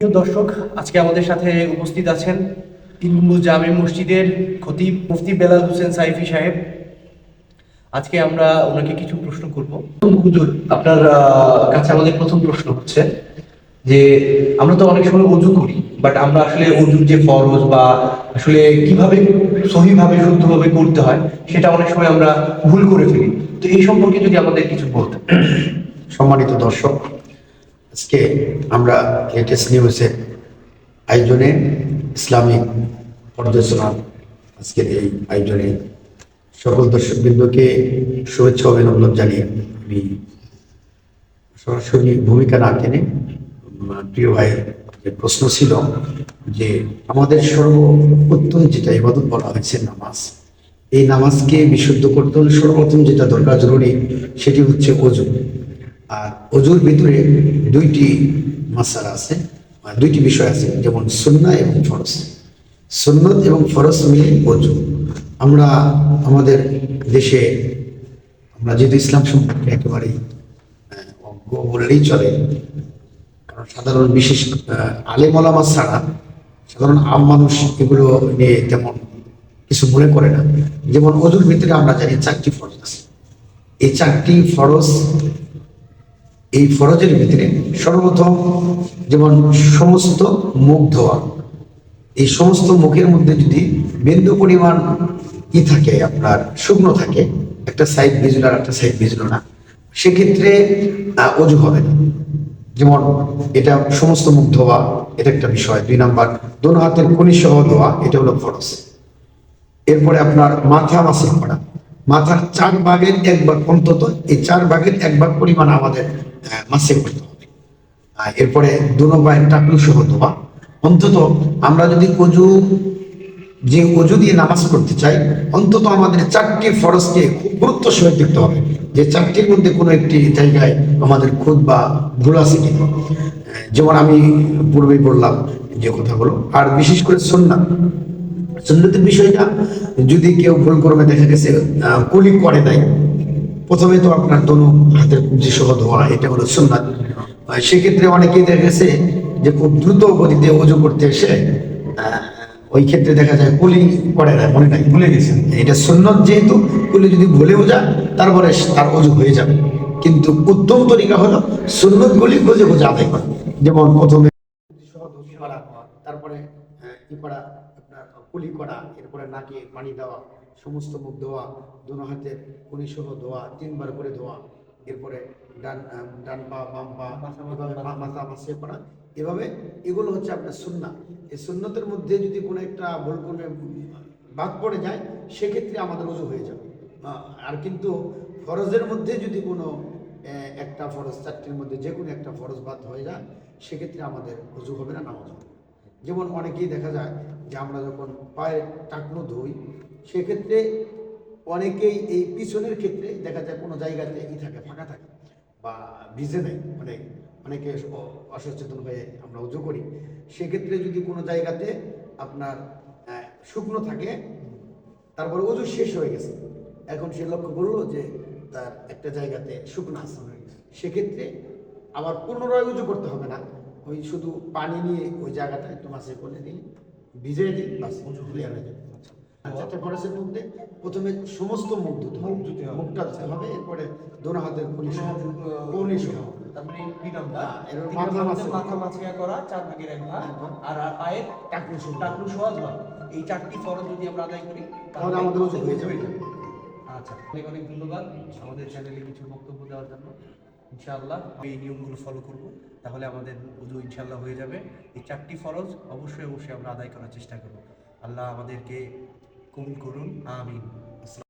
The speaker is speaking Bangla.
প্রিয় দর্শক, আজকে আমাদের সাথে উপস্থিত আছেন তিন জামে মসজিদের খতিব মুফতি বেলাল হোসেন সাইফি সাহেব। আজকে আমরা ওনাকে কিছু প্রশ্ন করব। হুজুর, আপনার কাছে আমাদের প্রথম প্রশ্ন হচ্ছে যে, আমরা তো অনেক সময় অজু করি বাট আমরা আসলে অজুর যে ফরজ বা আসলে কীভাবে সহিভাবে, শুদ্ধভাবে করতে হয়, সেটা অনেক সময় আমরা ভুল করে ফেলি। তো এই সম্পর্কে যদি আমাদের কিছু বলতেন। সম্মানিত দর্শক আজকে আমরা লেটেস্ট নিউজের আয়োজনে ইসলামিক পর্যালোচনার আজকের এই আয়োজনে সকল দর্শকবৃন্দকে শুভেচ্ছা অভিনন্দন জানিয়ে আমি সরাসরি ভূমিকা না টেনে প্রিয় ভাইয়ের যে প্রশ্ন ছিল যে আমাদের সর্বপ্রথম যেটা ইবাদত বলা হয়েছে নামাজ, এই নামাজকে বিশুদ্ধ করতে হলে সর্বপ্রথম যেটা দরকার, জরুরি সেটি হচ্ছে অজু আর অজুর ভিতরে দুইটি মাসালা আছে আর দুইটি বিষয় আছে যেমন সুন্না এবং ফরজ। সুন্নত এবং ফরজ মিলে অজু আমরা আমাদের দেশে আমরা যেহেতু ইসলাম সম্পর্কে একেবারেই অজ্ঞ বললেই চলে কারণ সাধারণ বিশেষ আহ, আলেম ছাড়া সাধারণ আম মানুষ এগুলো নিয়ে তেমন কিছু মনে করে না। যেমন অজুর ভিতরে আমরা জানি চারটি ফরজ আছে। এই চারটি ফরজ এই ফরজের ভিতরে সর্বপ্রথম যেমন সমস্ত মুখ ধোয়া, এই সমস্ত মুখের মধ্যে যদি বিন্দু পরিমাণ ই থাকে, আপনার শুকনো থাকে, একটা সাইড ভিজলো আর একটা সাইড ভিজলো না, সেক্ষেত্রে অজু হবে না। যেমন এটা সমস্ত মুখ ধোয়া, এটা একটা বিষয়। দুই নাম্বার, দোন হাতের কনি সহ ধোয়া, এটা হলো ফরজ। এরপরে আপনার মাথা মাসিক করা। মাথার চার ভাগের এক ভাগ অন্তত, এই চার ভাগের এক ভাগ পরিমাণ আমাদের মাসে করতে হবে। এরপরে দু নম্বরের টাকলু সহ ধোয়া অন্তত আমরা যদি অজু, যে অজু দিয়ে নামাজ পড়তে চাই, অন্তত আমাদের চারটি ফরজকে খুব গুরুত্ব সহিত দেখতে হবে। যে চারটির মধ্যে কোনো একটি জায়গায় আমাদের খুদ বা ভুল আছে কিনা। যেমন আমি পূর্বেই বললাম যে কথাগুলো। আর বিশেষ করে সন্না সুন্নতের বিষয়টা যদি কেউ ভুল করবে দেখা গেছে কুলি করে নাই প্রথমে তো আপনার দোনো হাতের কুঞ্জি সহ ধোয়া এটা হলো সুন্নাত। সেক্ষেত্রে অনেকেই দেখা গেছে যে খুব দ্রুত গতিতে অজু করতে এসে ওই ক্ষেত্রে দেখা যায় কুলি করে না মনে নাই। ভুলে গেছেন এটা সুন্নত যেহেতু কুলি যদি ভুলেও যায় তারপরে তার অজু হয়ে যাবে। কিন্তু উত্তম তরিকা হলো সুন্নত গুলি খুঁজে খুঁজে আদায় করা। যেমন প্রথমে তারপরে ই করা? কুলি করা এরপরে নাকে পানি দেওয়া সমস্ত মুখ ধোয়া দোনো হাতে কুনি সহ ধোয়া তিনবার করে ধোয়া এরপরে ডান ডান পা বাম পা মাথা মাসে করা এভাবে এগুলো হচ্ছে আপনার সুন্না এই সুন্নতের মধ্যে যদি কোনো একটা ভুল করে বাদ পড়ে যায় সেক্ষেত্রে আমাদের উজু হয়ে যাবে। আর কিন্তু ফরজের মধ্যে যদি কোনো একটা ফরজ চারটির মধ্যে যে কোনো একটা ফরজ বাদ হয়ে যায় সেক্ষেত্রে আমাদের উজু হবে না নামাজ হবে। যেমন অনেকেই দেখা যায় যে আমরা যখন পায়ের টাকনো ধুই, সেক্ষেত্রে অনেকেই এই পিছনের ক্ষেত্রে দেখা যায় কোনো জায়গাতে ই থাকে, ফাঁকা থাকে বা ভিজে নেয় অনেক। অনেকে অসচেতন হয়ে আমরা উজু করি। সেক্ষেত্রে যদি কোনো জায়গাতে আপনার শুকনো থাকে, তারপরে উজু শেষ হয়ে গেছে। এখন সে লক্ষ্য করল যে তার একটা জায়গাতে শুকনো আছে। সেক্ষেত্রে আবার পুনরায় উজু করতে হবে না। ওই শুধু পানি নিয়ে ওই জায়গাটা একটু মাসে করে দিলে ভিজিয়ে দিই বাস ক্লিয়ার হয়ে যাবে। ফরেসের মধ্যে প্রথমে সমস্ত মুখ ধুতে হবে। মুখটা ধুতে হবে এরপরে দোনো হাতের কলি সহ কলি সহ তার মানে হ্যাঁ, এর মাথা নাম্বার মাথা মাঝখানে করা চার ভাগের এক ভাগ। আর আর পায়ের টাকলু সহ টাকলু সহজ ভাগ এই চারটি ফরজ যদি আমরা আদায় করি তাহলে আমাদের হয়ে যাবে। আচ্ছা অনেক অনেক ধন্যবাদ। আমাদের চ্যানেলে কিছু বক্তব্য দেওয়ার জন্য। ইনশাআল্লাহ এই নিয়মগুলো ফলো করব, তাহলে আমাদের উজু ইনশাল্লাহ হয়ে যাবে। এই চারটি ফরজ অবশ্যই অবশ্যই আমরা আদায় করার চেষ্টা করব। আল্লাহ আমাদেরকে কবুল করুন, আমিন।